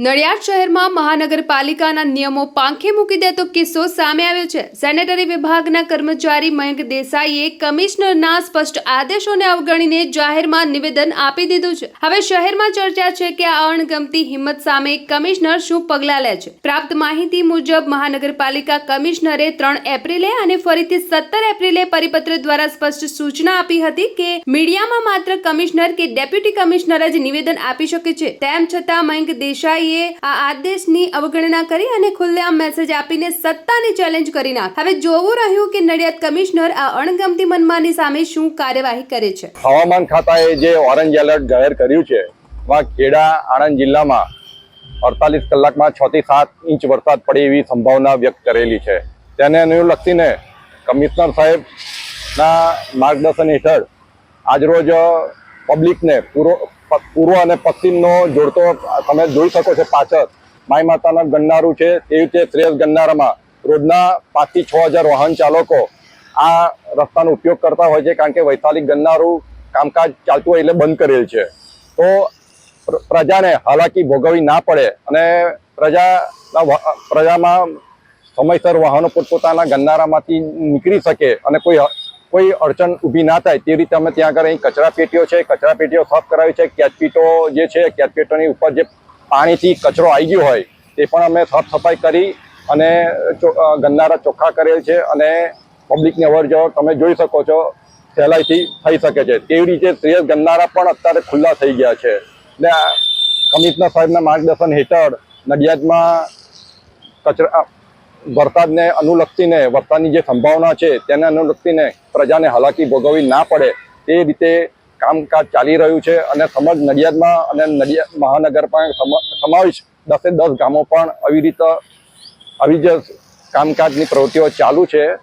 નડિયાદ શહેરમાં મહાનગરપાલિકાના નિયમો પાંખે મૂકી દેતો કિસ્સો સામે આવ્યો છે. સેનેટરી વિભાગના કર્મચારી મયંક દેસાઈએ કમિશનરના સ્પષ્ટ આદેશોને અવગણીને જાહેરમાં નિવેદન આપી દીધું છે. હવે શહેરમાં ચર્ચા છે કે આ અણગમતી હિંમત સામે કમિશનર શું પગલાં લે છે? પ્રાપ્ત માહિતી મુજબ, મહાનગરપાલિકા કમિશનરે ત્રણ એપ્રિલે અને ફરીથી સત્તર એપ્રિલે પરિપત્ર દ્વારા સ્પષ્ટ સૂચના આપી હતી કે મીડિયામાં માત્ર કમિશનર કે ડેપ્યુટી કમિશનર જ નિવેદન આપી શકે છે. તેમ છતાં મયંક દેસાઈએ આ આદેશની અવગણના કરી અને ખુલ્લેઆમ મેસેજ આપીને સત્તાને ચેલેન્જ કરી નાખ. હવે જોવું રહ્યું કે નડિયાદ કમિશનર આ અણગમતી મનમાની સામે શું કાર્યવાહી કરે છે? હવામાન ખાતાએ જે ઓરેન્જ એલર્ટ જાહેર કર્યું છે માં ખેડા, આણંદ જિલ્લામાં અડતાલીસ કલાકમાં છ થી સાત ઇંચ વરસાદ પડે એવી સંભાવના વ્યક્ત કરેલી છે. તેને અનુલક્ષીને કમિશનર સાહેબના માર્ગદર્શન હેઠળ આજરોજ પબ્લિકને પૂર્વ પૂર્વ અને પશ્ચિમનો જોડતો તમે જોઈ શકો છો પાછળ. માઈ માતાના ગણનારું છે, તે રીતે શ્રેયસ ગણનારામાં રોજના પાંચથી છ હજાર વાહન ચાલકો આ રસ્તાનો ઉપયોગ કરતા હોય છે, કારણ કે વૈશાલી ગણનારું કામકાજ ચાલતું હોય એટલે બંધ કરેલ છે. તો પ્રજાને હાલાકી ભોગવવી ના પડે અને પ્રજાના પ્રજામાં સમયસર વાહનો પોતપોતાના ગણનારામાંથી નીકળી શકે અને કોઈ કોઈ અડચણ ઊભી ના થાય તે રીતે અમે ત્યાં આગળ અહીં કચરા પેટીઓ છે કચરા પેટીઓ સાફ કરાવી છે. કેચપીટો જે છે કેચપીટોની ઉપર જે પાણીથી કચરો આવી ગયો હોય તે પણ અમે સાફ સફાઈ કરી અને અ, ચોખ્ખા કરેલ છે અને પબ્લિકની અવર જવર તમે જોઈ શકો છો સહેલાઈથી થઈ શકે છે. તેવી રીતે શ્રેયસ ગંદારા પણ અત્યારે ખુલ્લા થઈ ગયા છે. એટલે કમિશનર સાહેબના માર્ગદર્શન હેઠળ નડિયાદમાં કચરા વરસાદને અનુલક્ષીને, વરસાદની જે સંભાવના છે તેને અનુલક્ષીને પ્રજાને હાલાકી ભોગવવી ના પડે તે રીતે કામકાજ ચાલી રહ્યું છે અને સમગ્ર નડિયાદમાં અને નડિયાદ મહાનગરમાં સમ- સમાવેશ દસે દસ ગામો પણ આવી રીતે આવી જ કામકાજની પ્રવૃત્તિઓ ચાલુ છે.